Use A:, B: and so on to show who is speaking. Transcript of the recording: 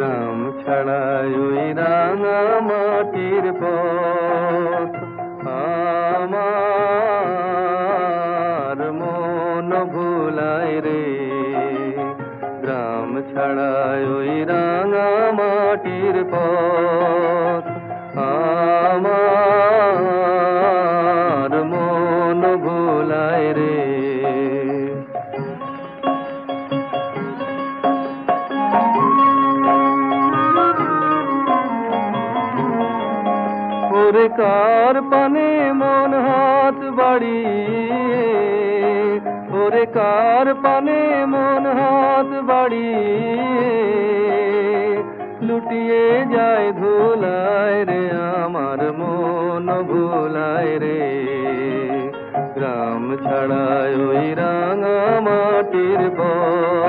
A: গ্রাম ছাড়াই ওই রাঙা মাটির পথ আমার মন ভুলায় রে গ্রাম ছাড়াই ওই রাঙা মাটির পথ আমার রে ওরে কার পানে মন হাত বাড়িয়ে ওরে কার পানে মন হাত বাড়িয়ে, লুটিয়ে যায় ধুলায় রে আমার মন ভুলায় রে। গ্রাম ছাড়ায় ওই রাঙা মাটির পথ